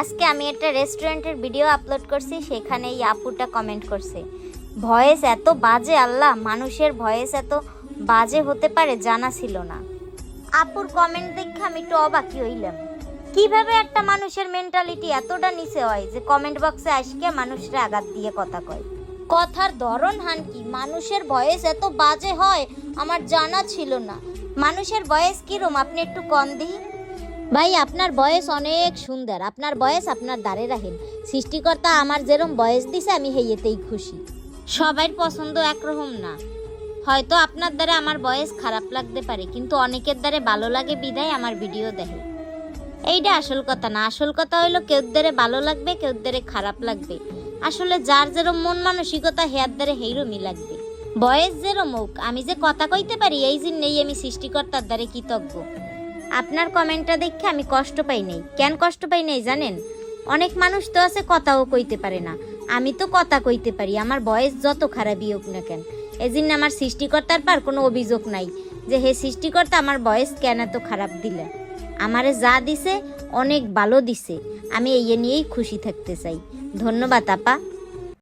আজকে আমি একটা রেস্টুরেন্টের ভিডিও আপলোড করছি সেখানে এই আপুটা কমেন্ট করছে। ভয়েস এত বাজে, আল্লাহ, মানুষের ভয়েস এত বাজে হতে পারে, জানা ছিল না। আপুর কমেন্ট দেখে আমি একটু অবাকি হইলাম। কীভাবে একটা মানুষের মেন্টালিটি এতটা নিচে হয় যে কমেন্ট বক্সে আসকে মানুষরা আঘাত দিয়ে কথা কয়? কথার ধরন হান কি? মানুষের ভয়েস এত বাজে হয়, আমার জানা ছিল না। মানুষের বয়স কিরম? আপনি একটু কম দিই ভাই, আপনার বয়স অনেক সুন্দর। আপনার বয়স আপনার দ্বারে রাখেন। সৃষ্টিকর্তা আমার যেরম বয়স দিছে, আমি হেয়েতেই খুশি। সবার পছন্দ একরকম না। হয়তো আপনার দ্বারা আমার বয়স খারাপ লাগতে পারে, কিন্তু অনেকের দ্বারে ভালো লাগে বিদায়, আমার ভিডিও দেখে। এইটা আসল কথা না। আসল কথা হইল কেউ দ্বারে ভালো লাগবে কেউ দ্বারে খারাপ লাগবে। আসলে যার যেরম মন মানসিকতা, হেয়ার দ্বারে হেইরমই লাগবে। বয়স যেরম হোক, আমি যে কথা কইতে পারি, এই জন্যই আমি সৃষ্টিকর্তার দ্বারে কৃতজ্ঞ। আপনার কমেন্টটা দেখে আমি কষ্ট পাই নাই। কেন কষ্ট পাই নাই জানেন? অনেক মানুষ তো আছে, কথাও কইতে পারে না। আমি তো কথা কইতে পারি, আমার বয়স যত খারাপই হোক না কেন। এজন্য আমার সৃষ্টিকর্তার পার কোনো অভিযোগ নাই যে, হে সৃষ্টিকর্তা, আমার বয়স কেন এত খারাপ দিলে? আমারে যা দিছে, অনেক ভালো দিছে। আমি এই নিয়েই খুশি থাকতে চাই। ধন্যবাদ, আপা।